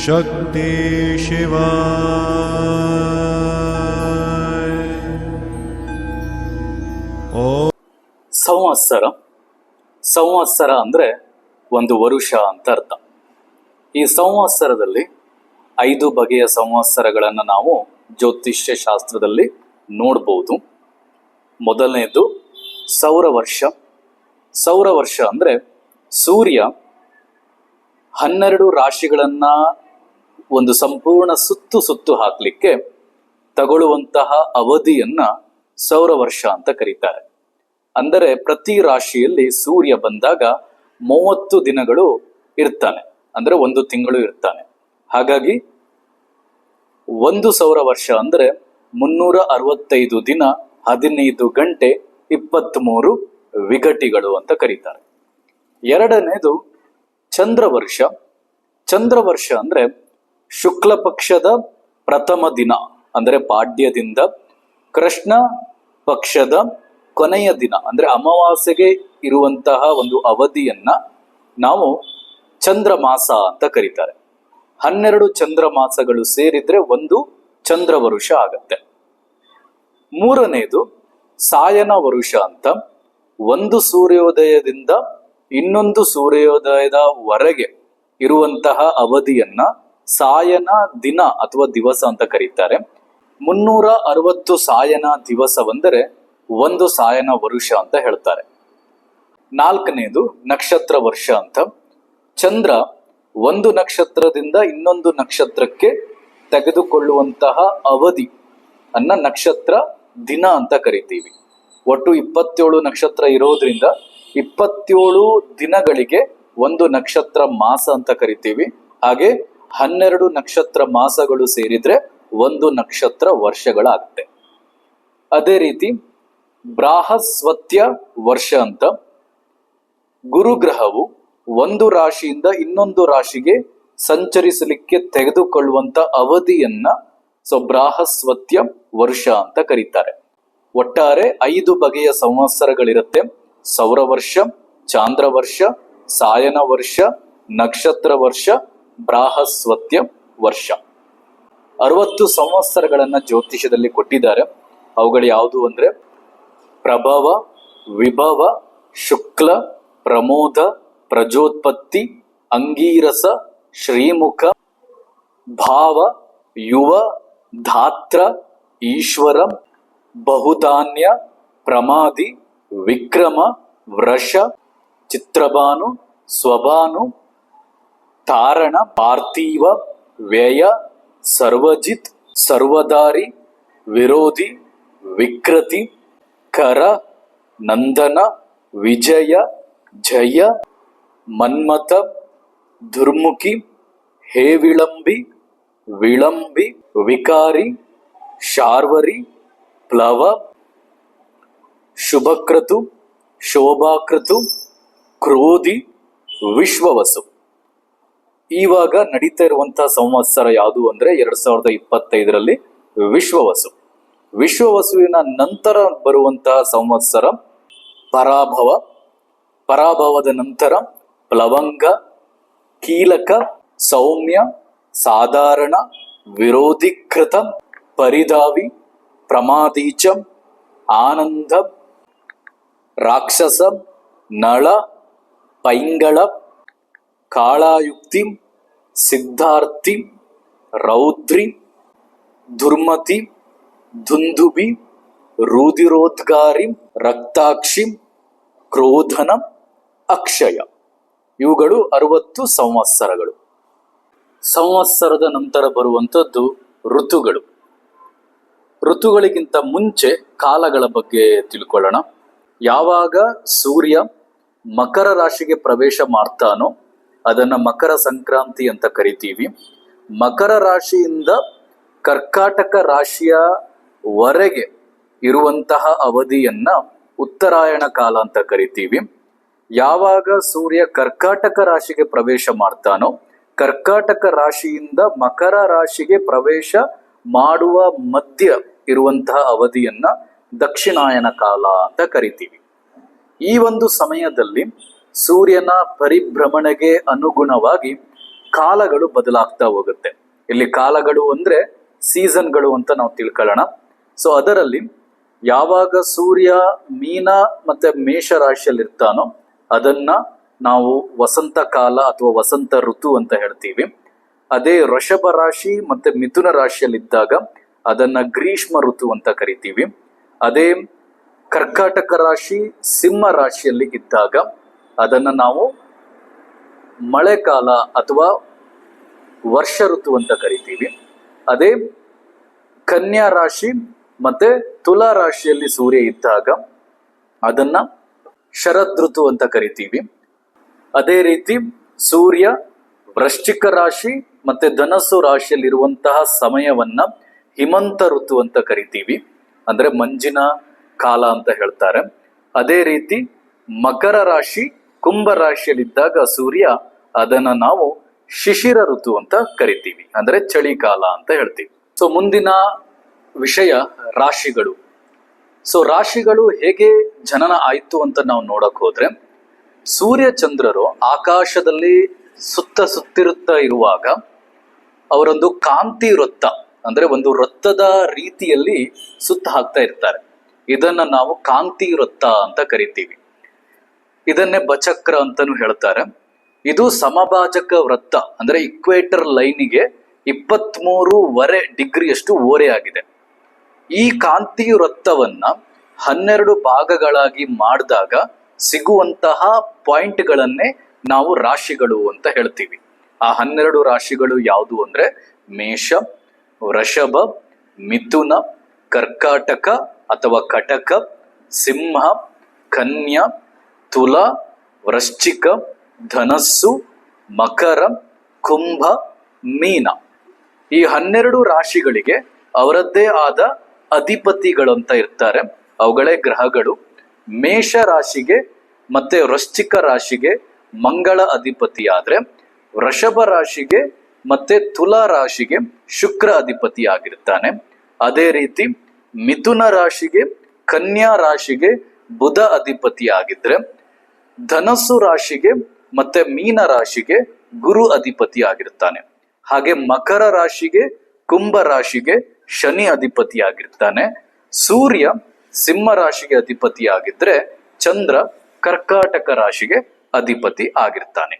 शक्ति शिवाय ॐ ಸಂವತ್ಸರ ಸಂವತ್ಸರ ಅಂದರೆ ಒಂದು ವರುಷ ಅಂತ ಅರ್ಥ ಈ ಸಂವತ್ಸರದಲ್ಲಿ ಐದು ಬಗೆಯ ಸಂವತ್ಸರಗಳನ್ನು ನಾವು ಜ್ಯೋತಿಷ್ಯ ಶಾಸ್ತ್ರದಲ್ಲಿ ನೋಡ್ಬೋದು ಮೊದಲನೇದು ಸೌರ ವರ್ಷ ಸೌರ ವರ್ಷ ಅಂದರೆ ಸೂರ್ಯ ಹನ್ನೆರಡು ರಾಶಿಗಳನ್ನ ಒಂದು ಸಂಪೂರ್ಣ ಸುತ್ತು ಸುತ್ತು ಹಾಕ್ಲಿಕ್ಕೆ ತಗೊಳ್ಳುವಂತಹ ಅವಧಿಯನ್ನ ಸೌರ ವರ್ಷ ಅಂತ ಕರೀತಾರೆ. ಅಂದರೆ ಪ್ರತಿ ರಾಶಿಯಲ್ಲಿ ಸೂರ್ಯ ಬಂದಾಗ ಮೂವತ್ತು ದಿನಗಳು ಇರ್ತಾನೆ. ಅಂದ್ರೆ ಒಂದು ತಿಂಗಳು ಇರ್ತಾನೆ. ಹಾಗಾಗಿ ಒಂದು ಸೌರ ವರ್ಷ ಅಂದ್ರೆ ಮುನ್ನೂರ ಅರವತ್ತೈದು ದಿನ ಹದಿನೈದು ಗಂಟೆ ಇಪ್ಪತ್ತ್ಮೂರು ವಿಘಟಿಗಳು ಅಂತ ಕರೀತಾರೆ. ಎರಡನೇದು ಚಂದ್ರ ವರ್ಷ ಅಂದ್ರೆ ಶುಕ್ಲ ಪಕ್ಷದ ಪ್ರಥಮ ದಿನ, ಅಂದ್ರೆ ಪಾಡ್ಯದಿಂದ ಕೃಷ್ಣ ಪಕ್ಷದ ಕೊನೆಯ ದಿನ, ಅಂದ್ರೆ ಅಮಾವಾಸ್ಯೆಗೆ ಇರುವಂತಹ ಒಂದು ಅವಧಿಯನ್ನ ನಾವು ಚಂದ್ರಮಾಸ ಅಂತ ಕರೀತಾರೆ. ಹನ್ನೆರಡು ಚಂದ್ರಮಾಸಗಳು ಸೇರಿದ್ರೆ ಒಂದು ಚಂದ್ರವರುಷ ಆಗತ್ತೆ. ಮೂರನೇದು ಸಾಯನ ವರುಷ ಅಂತ. ಒಂದು ಸೂರ್ಯೋದಯದಿಂದ ಇನ್ನೊಂದು ಸೂರ್ಯೋದಯದವರೆಗೆ ಇರುವಂತಹ ಅವಧಿಯನ್ನ ಸಾಯನ ದಿನ ಅಥವಾ ದಿವಸ ಅಂತ ಕರೀತಾರೆ. ಮುನ್ನೂರ ಅರವತ್ತು ಸಾಯನ ದಿವಸವೆಂದರೆ ಒಂದು ಸಾಯನ ವರುಷ ಅಂತ ಹೇಳ್ತಾರೆ. ನಾಲ್ಕನೇದು ನಕ್ಷತ್ರ ವರ್ಷ ಅಂತ. ಚಂದ್ರ ಒಂದು ನಕ್ಷತ್ರದಿಂದ ಇನ್ನೊಂದು ನಕ್ಷತ್ರಕ್ಕೆ ತೆಗೆದುಕೊಳ್ಳುವಂತಹ ಅವಧಿ ಅನ್ನ ನಕ್ಷತ್ರ ದಿನ ಅಂತ ಕರಿತೀವಿ. ಒಟ್ಟು ಇಪ್ಪತ್ತೇಳು ನಕ್ಷತ್ರ ಇರೋದ್ರಿಂದ ಇಪ್ಪತ್ತೇಳು ದಿನಗಳಿಗೆ ಒಂದು ನಕ್ಷತ್ರ ಮಾಸ ಅಂತ ಕರಿತೀವಿ. ಹಾಗೆ ಹನ್ನೆರಡು ನಕ್ಷತ್ರ ಮಾಸಗಳು ಸೇರಿದ್ರೆ ಒಂದು ನಕ್ಷತ್ರ ವರ್ಷಗಳಾಗುತ್ತೆ. ಅದೇ ರೀತಿ ಬ್ರಾಹಸ್ವತ್ಯ ವರ್ಷ ಅಂತ ಗುರುಗ್ರಹವು ಒಂದು ರಾಶಿಯಿಂದ ಇನ್ನೊಂದು ರಾಶಿಗೆ ಸಂಚರಿಸಲಿಕ್ಕೆ ತೆಗೆದುಕೊಳ್ಳುವಂತ ಅವಧಿಯನ್ನ ಸೊ ಬ್ರಾಹಸ್ವತ್ಯ ವರ್ಷ ಅಂತ ಕರೀತಾರೆ. ಒಟ್ಟಾರೆ ಐದು ಬಗೆಯ ಸಂವತ್ಸರಗಳಿರುತ್ತೆ. ಸೌರ ವರ್ಷ ಚಾಂದ್ರ ವರ್ಷ ಸಾಯನ ವರ್ಷ, ನಕ್ಷತ್ರ ವರ್ಷ ಬ್ರಾಹಸ್ವತ್ಯ ವರ್ಷ. ಅರವತ್ತು ಸಂವತ್ಸರಗಳನ್ನ ಜ್ಯೋತಿಷದಲ್ಲಿ ಕೊಟ್ಟಿದ್ದಾರೆ. ಅವುಗಳು ಯಾವುದು ಅಂದ್ರೆ ಪ್ರಭವ, ವಿಭವ, ಶುಕ್ಲ, ಪ್ರಮೋದ, ಪ್ರಜೋತ್ಪತ್ತಿ, ಅಂಗೀರಸ, ಶ್ರೀಮುಖ, ಭಾವ, ಯುವ, ಧಾತ್ರ, ಈಶ್ವರ, ಬಹುಧಾನ್ಯ, ಪ್ರಮಾದಿ, ವಿಕ್ರಮ, ವೃಷ, ಚಿತ್ರಭಾನು, ಸ್ವಭಾನು ತಾರಣ ಪಾರ್ಥಿವ ವ್ಯಯ ಸರ್ವಜಿತ್, ಸರ್ವದಾರಿ, ವಿರೋಧಿ, ವಿಕೃತಿ, ಕರ, ನಂದನ, ವಿಜಯ, ಜಯ, ಮನ್ಮಥ ದುರ್ಮುಖಿ ಹೇ ವಿಳಂಬಿ ವಿಳಂಬಿ, ವಿಕಾರಿ, ಶಾರ್ವರಿ, ಪ್ಲವ, ಶುಭಕೃತು, ಶೋಭಾಕೃತು, ಕ್ರೋಧಿ, ವಿಶ್ವವಸು. ಇವಾಗ ನಡೀತಾ ಇರುವಂತಹ ಸಂವತ್ಸರ ಯಾವುದು ಅಂದ್ರೆ ಎರಡ್ ಸಾವಿರದ ಇಪ್ಪತ್ತೈದರಲ್ಲಿ ವಿಶ್ವವಸು. ವಿಶ್ವವಸುವಿನ ನಂತರ ಬರುವಂತಹ ಸಂವತ್ಸರ ಪರಾಭವ, ಪರಾಭವದ ನಂತರ ಪ್ಲವಂಗ, ಕೀಲಕ, ಸೌಮ್ಯ, ಸಾಧಾರಣ, ವಿರೋಧಿಕೃತ ಪರಿಧಾವಿ ಪ್ರಮಾದೀಚ, ಆನಂದ, ರಾಕ್ಷಸ, ನಳ, ಪೈಂಗಳ ಕಾಳಾಯುಕ್ತಿ, ಸಿದ್ಧಾರ್ಥಿ, ರೌದ್ರಿ, ದುರ್ಮತಿ ದುಂದುಬಿ ರುದಿರೋದ್ಗಾರಿ ರಕ್ತಾಕ್ಷಿ, ಕ್ರೋಧನ, ಅಕ್ಷಯ. ಇವುಗಳು ಅರವತ್ತು ಸಂವತ್ಸರಗಳು. ಸಂವತ್ಸರದ ನಂತರ ಬರುವಂಥದ್ದು ಋತುಗಳು. ಋತುಗಳಿಗಿಂತ ಮುಂಚೆ ಕಾಲಗಳ ಬಗ್ಗೆ ತಿಳ್ಕೊಳ್ಳೋಣ. ಯಾವಾಗ ಸೂರ್ಯ ಮಕರ ರಾಶಿಗೆ ಪ್ರವೇಶ ಮಾಡ್ತಾನೋ ಅದನ್ನ ಮಕರ ಸಂಕ್ರಾಂತಿ ಅಂತ ಕರಿತೀವಿ. ಮಕರ ರಾಶಿಯಿಂದ ಕರ್ಕಾಟಕ ರಾಶಿಯ ವರೆಗೆ ಇರುವಂತಹ ಅವಧಿಯನ್ನ ಉತ್ತರಾಯಣ ಕಾಲ ಅಂತ ಕರಿತೀವಿ. ಯಾವಾಗ ಸೂರ್ಯ ಕರ್ಕಾಟಕ ರಾಶಿಗೆ ಪ್ರವೇಶ ಮಾಡ್ತಾನೋ, ಕರ್ಕಾಟಕ ರಾಶಿಯಿಂದ ಮಕರ ರಾಶಿಗೆ ಪ್ರವೇಶ ಮಾಡುವ ಮಧ್ಯ ಇರುವಂತಹ ಅವಧಿಯನ್ನ ದಕ್ಷಿಣಾಯನ ಕಾಲ ಅಂತ ಕರಿತೀವಿ. ಈ ಒಂದು ಸಮಯದಲ್ಲಿ ಸೂರ್ಯನ ಪರಿಭ್ರಮಣೆಗೆ ಅನುಗುಣವಾಗಿ ಕಾಲಗಳು ಬದಲಾಗ್ತಾ ಹೋಗುತ್ತೆ. ಇಲ್ಲಿ ಕಾಲಗಳು ಅಂದ್ರೆ ಸೀಸನ್ಗಳು ಅಂತ ನಾವು ತಿಳ್ಕೊಳ್ಳೋಣ. ಸೊ ಅದರಲ್ಲಿ ಯಾವಾಗ ಸೂರ್ಯ, ಮೀನ ಮತ್ತೆ ಮೇಷ ರಾಶಿಯಲ್ಲಿ ಇರ್ತಾನೋ ಅದನ್ನ ನಾವು ವಸಂತ ಕಾಲ ಅಥವಾ ವಸಂತ ಋತು ಅಂತ ಹೇಳ್ತೀವಿ. ಅದೇ ವೃಷಭ ರಾಶಿ ಮತ್ತೆ ಮಿಥುನ ರಾಶಿಯಲ್ಲಿದ್ದಾಗ ಅದನ್ನ ಗ್ರೀಷ್ಮ ಋತು ಅಂತ ಕರಿತೀವಿ. ಅದೇ ಕರ್ಕಾಟಕ ರಾಶಿ, ಸಿಂಹ ರಾಶಿಯಲ್ಲಿ ಇದ್ದಾಗ ಅದನ್ನ ನಾವು ಮಳೆಕಾಲ ಅಥವಾ ವರ್ಷ ಋತು ಅಂತ ಕರಿತೀವಿ. ಅದೇ ಕನ್ಯಾ ರಾಶಿ ಮತ್ತೆ ತುಲಾ ರಾಶಿಯಲ್ಲಿ ಸೂರ್ಯ ಇದ್ದಾಗ ಅದನ್ನ ಶರದ್ ಋತು ಅಂತ ಕರಿತೀವಿ. ಅದೇ ರೀತಿ ಸೂರ್ಯ ವೃಶ್ಚಿಕ ರಾಶಿ ಮತ್ತೆ ಧನಸ್ಸು ರಾಶಿಯಲ್ಲಿರುವಂತಹ ಸಮಯವನ್ನ ಹಿಮಂತ ಋತು ಅಂತ ಕರಿತೀವಿ. ಅಂದ್ರೆ ಮಂಜಿನ ಕಾಲ ಅಂತ ಹೇಳ್ತಾರೆ. ಅದೇ ರೀತಿ ಮಕರ ರಾಶಿ ಕುಂಭ ರಾಶಿಯಲ್ಲಿದ್ದಾಗ ಸೂರ್ಯ ಅದನ್ನ ನಾವು ಶಿಶಿರ ಋತು ಅಂತ ಕರಿತೀವಿ. ಅಂದ್ರೆ ಚಳಿಗಾಲ ಅಂತ ಹೇಳ್ತೀವಿ. ಸೊ ಮುಂದಿನ ವಿಷಯ ರಾಶಿಗಳು. ಸೊ ರಾಶಿಗಳು ಹೇಗೆ ಜನನ ಆಯ್ತು ಅಂತ ನಾವು ನೋಡಕ್ ಹೋದ್ರೆ, ಸೂರ್ಯ ಚಂದ್ರರು ಆಕಾಶದಲ್ಲಿ ಸುತ್ತ ಸುತ್ತಿರುತ್ತಾ ಇರುವಾಗ ಅವರೊಂದು ಕಾಂತಿ ವೃತ್ತ, ಅಂದ್ರೆ ಒಂದು ವೃತ್ತದ ರೀತಿಯಲ್ಲಿ ಸುತ್ತ ಹಾಕ್ತಾ ಇರ್ತಾರೆ. ಇದನ್ನ ನಾವು ಕಾಂತಿ ವೃತ್ತ ಅಂತ ಕರಿತೀವಿ. ಇದನ್ನೇ ಬಚಕ್ರ ಅಂತಾನು ಹೇಳ್ತಾರೆ. ಇದು ಸಮಭಾಜಕ ವೃತ್ತ, ಅಂದ್ರೆ ಇಕ್ವೇಟರ್ ಲೈನಿಗೆ ಇಪ್ಪತ್ಮೂರುವರೆ ಡಿಗ್ರಿಯಷ್ಟು ಓರೆಯಾಗಿದೆ ಈ ಕಾಂತಿ ವೃತ್ತವನ್ನ ಹನ್ನೆರಡು ಭಾಗಗಳಾಗಿ ಮಾಡಿದಾಗ ಸಿಗುವಂತಹ ಪಾಯಿಂಟ್ಗಳನ್ನೇ ನಾವು ರಾಶಿಗಳು ಅಂತ ಹೇಳ್ತೀವಿ. ಆ ಹನ್ನೆರಡು ರಾಶಿಗಳು ಯಾವುದು ಅಂದ್ರೆ ಮೇಷ, ವೃಷಭ, ಮಿಥುನ, ಕರ್ಕಾಟಕ ಅಥವಾ ಕಟಕ, ಸಿಂಹ, ಕನ್ಯಾ ತುಲ, ವೃಶ್ಚಿಕ, ಧನಸ್ಸು, ಮಕರ, ಕುಂಭ, ಮೀನ. ಈ ಹನ್ನೆರಡು ರಾಶಿಗಳಿಗೆ ಅವರದ್ದೇ ಆದ ಅಧಿಪತಿಗಳು ಅಂತ ಇರ್ತಾರೆ. ಅವುಗಳೇ ಗ್ರಹಗಳು. ಮೇಷ ರಾಶಿಗೆ ಮತ್ತೆ ವೃಶ್ಚಿಕ ರಾಶಿಗೆ ಮಂಗಳ ಅಧಿಪತಿ ಆದ್ರೆ ವೃಷಭ ರಾಶಿಗೆ ಮತ್ತೆ ತುಲಾ ರಾಶಿಗೆ ಶುಕ್ರ ಅಧಿಪತಿ ಆಗಿರ್ತಾನೆ ಅದೇ ರೀತಿ ಮಿಥುನ ರಾಶಿಗೆ, ಕನ್ಯಾ ರಾಶಿಗೆ ಬುಧ ಅಧಿಪತಿ ಆಗಿದ್ರೆ ಧನಸ್ಸು ರಾಶಿಗೆ ಮತ್ತೆ ಮೀನ ರಾಶಿಗೆ ಗುರು ಅಧಿಪತಿ ಆಗಿರ್ತಾನೆ ಹಾಗೆ ಮಕರ ರಾಶಿಗೆ, ಕುಂಭ ರಾಶಿಗೆ ಶನಿ ಅಧಿಪತಿ ಆಗಿರ್ತಾನೆ. ಸೂರ್ಯ ಸಿಂಹ ರಾಶಿಗೆ ಅಧಿಪತಿ ಆಗಿದ್ರೆ ಚಂದ್ರ ಕರ್ಕಾಟಕ ರಾಶಿಗೆ ಅಧಿಪತಿ ಆಗಿರ್ತಾನೆ.